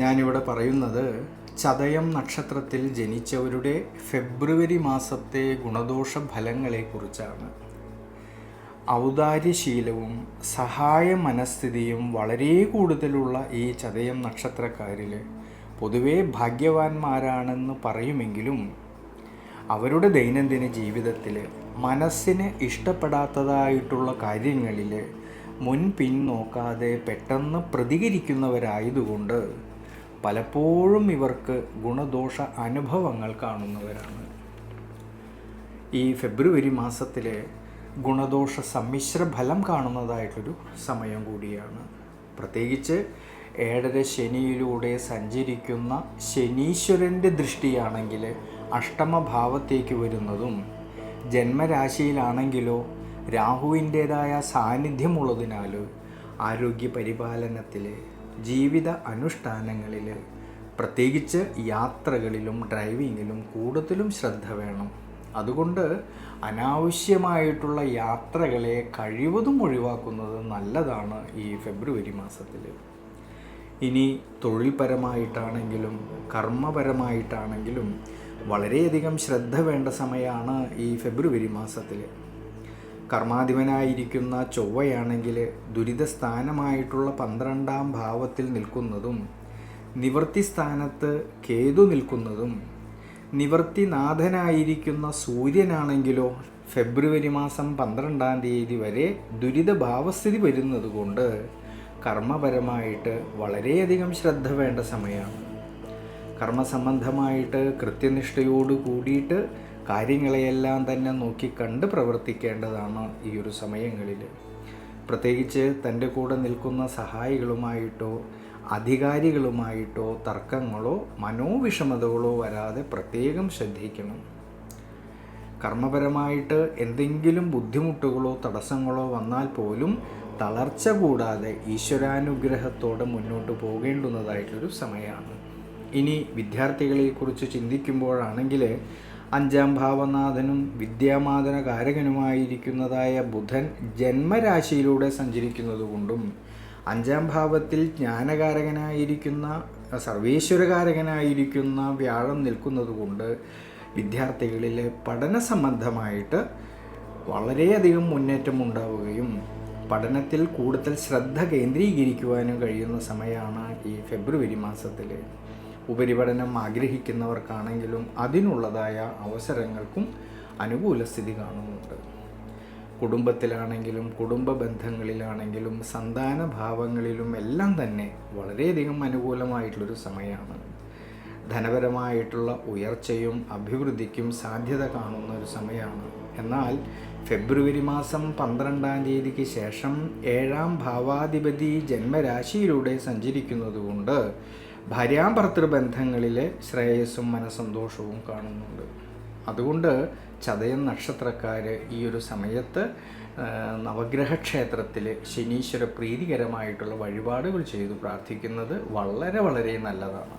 ഞാനിവിടെ പറയുന്നത് ചതയം നക്ഷത്രത്തിൽ ജനിച്ചവരുടെ ഫെബ്രുവരി മാസത്തെ ഗുണദോഷ ഫലങ്ങളെക്കുറിച്ചാണ്. ഔദാര്യശീലവും സഹായ മനസ്ഥിതിയും വളരെ കൂടുതലുള്ള ഈ ചതയം നക്ഷത്രക്കാരിൽ പൊതുവെ ഭാഗ്യവാന്മാരാണെന്ന് പറയുമെങ്കിലും അവരുടെ ദൈനംദിന ജീവിതത്തിൽ മനസ്സിന് ഇഷ്ടപ്പെടാത്തതായിട്ടുള്ള കാര്യങ്ങളിൽ മുൻപിൻ നോക്കാതെ പെട്ടെന്ന് പ്രതികരിക്കുന്നവരായതുകൊണ്ട് പലപ്പോഴും ഇവർക്ക് ഗുണദോഷ അനുഭവങ്ങൾ കാണുന്നവരാണ്. ഈ ഫെബ്രുവരി മാസത്തിലെ ഗുണദോഷ സമ്മിശ്ര ഫലം കാണുന്നതായിട്ടൊരു സമയം കൂടിയാണ്. പ്രത്യേകിച്ച് ഏഴര ശനിയിലൂടെ സഞ്ചരിക്കുന്ന ശനീശ്വരന്റെ ദൃഷ്ടിയാണെങ്കിൽ അഷ്ടമഭാവത്തേക്ക് വരുന്നതും ജന്മരാശിയിലാണെങ്കിലോ രാഹുവിന്റേതായ സാന്നിധ്യമുള്ളതിനാൽ ആരോഗ്യ പരിപാലനത്തിൽ ജീവിത അനുഷ്ഠാനങ്ങളിൽ പ്രത്യേകിച്ച് യാത്രകളിലും ഡ്രൈവിങ്ങിലും കൂടുതലും ശ്രദ്ധ വേണം. അതുകൊണ്ട് അനാവശ്യമായിട്ടുള്ള യാത്രകളെ കഴിവതും ഒഴിവാക്കുന്നത് നല്ലതാണ് ഈ ഫെബ്രുവരി മാസത്തിൽ ഇനി തൊഴിൽപരമായിട്ടാണെങ്കിലും കർമ്മപരമായിട്ടാണെങ്കിലും വളരെയധികം ശ്രദ്ധ വേണ്ട സമയമാണ് ഈ ഫെബ്രുവരി മാസത്തിൽ കർമാധിപനായിരിക്കുന്ന ചൊവ്വയാണെങ്കിൽ ദുരിതസ്ഥാനമായിട്ടുള്ള പന്ത്രണ്ടാം ഭാവത്തിൽ നിൽക്കുന്നതും നിവർത്തി സ്ഥാനത്ത് കേതു നിൽക്കുന്നതും നിവർത്തിനാഥനായിരിക്കുന്ന സൂര്യനാണെങ്കിലോ ഫെബ്രുവരി മാസം പന്ത്രണ്ടാം തീയതി വരെ ദുരിതഭാവസ്ഥിതി വരുന്നത് കൊണ്ട് കർമ്മപരമായിട്ട് വളരെയധികം ശ്രദ്ധ വേണ്ട സമയമാണ്. കർമ്മസംബന്ധമായിട്ട് കൃത്യനിഷ്ഠയോട് കൂടിയിട്ട് കാര്യങ്ങളെയെല്ലാം തന്നെ നോക്കിക്കണ്ട് പ്രവർത്തിക്കേണ്ടതാണ് ഈ ഒരു സമയങ്ങളിൽ. പ്രത്യേകിച്ച് തന്റെ കൂടെ നിൽക്കുന്ന സഹായികളുമായിട്ടോ അധികാരികളുമായിട്ടോ തർക്കങ്ങളോ മനോവിഷമതകളോ വരാതെ പ്രത്യേകം ശ്രദ്ധിക്കണം. കർമ്മപരമായിട്ട് എന്തെങ്കിലും ബുദ്ധിമുട്ടുകളോ തടസ്സങ്ങളോ വന്നാൽ പോലും തളർച്ച കൂടാതെ ഈശ്വരാനുഗ്രഹത്തോടെ മുന്നോട്ട് പോകേണ്ടുന്നതായിട്ടൊരു സമയമാണ്. ഇനി വിദ്യാർത്ഥികളെക്കുറിച്ച് ചിന്തിക്കുമ്പോഴാണെങ്കിൽ അഞ്ചാം ഭാവനാഥനും വിദ്യാമാതന കാരകനുമായിരിക്കുന്നതായ ബുധൻ ജന്മരാശിയിലൂടെ സഞ്ചരിക്കുന്നതുകൊണ്ടും അഞ്ചാം ഭാവത്തിൽ ജ്ഞാനകാരകനായിരിക്കുന്ന സർവേശ്വരകാരകനായിരിക്കുന്ന വ്യാഴം നിൽക്കുന്നതുകൊണ്ട് വിദ്യാർത്ഥികളിലെ പഠന സംബന്ധമായിട്ട് വളരെയധികം മുന്നേറ്റം ഉണ്ടാവുകയും പഠനത്തിൽ കൂടുതൽ ശ്രദ്ധ കേന്ദ്രീകരിക്കുവാനും കഴിയുന്ന സമയമാണ് ഈ ഫെബ്രുവരി മാസത്തിൽ ഉപരിപഠനം ആഗ്രഹിക്കുന്നവർക്കാണെങ്കിലും അതിനുള്ളതായ അവസരങ്ങൾക്കും അനുകൂല സ്ഥിതി കാണുന്നുണ്ട്. കുടുംബത്തിലാണെങ്കിലും കുടുംബ ബന്ധങ്ങളിലാണെങ്കിലും സന്താന ഭാവങ്ങളിലും എല്ലാം തന്നെ വളരെയധികം അനുകൂലമായിട്ടുള്ളൊരു സമയമാണ് ധനപരമായിട്ടുള്ള ഉയർച്ചയും അഭിവൃദ്ധിക്കും സാധ്യത കാണുന്ന ഒരു സമയമാണ് എന്നാൽ ഫെബ്രുവരി മാസം പന്ത്രണ്ടാം തീയതിക്ക് ശേഷം ഏഴാം ഭാവാധിപതി ജന്മരാശിയിലൂടെ സഞ്ചരിക്കുന്നതുകൊണ്ട് ബന്ധങ്ങളിലെ ശ്രേയസ്സും മനസന്തോഷവും കാണുന്നുണ്ട്. അതുകൊണ്ട് ചതയം നക്ഷത്രക്കാർ ഈ ഒരു സമയത്ത് നവഗ്രഹ ക്ഷേത്രത്തിൽ ശനീശ്വര പ്രീതികരമായിട്ടുള്ള വഴിപാടുകൾ ചെയ്തു പ്രാർത്ഥിക്കുന്നത് വളരെ വളരെ നല്ലതാണ്.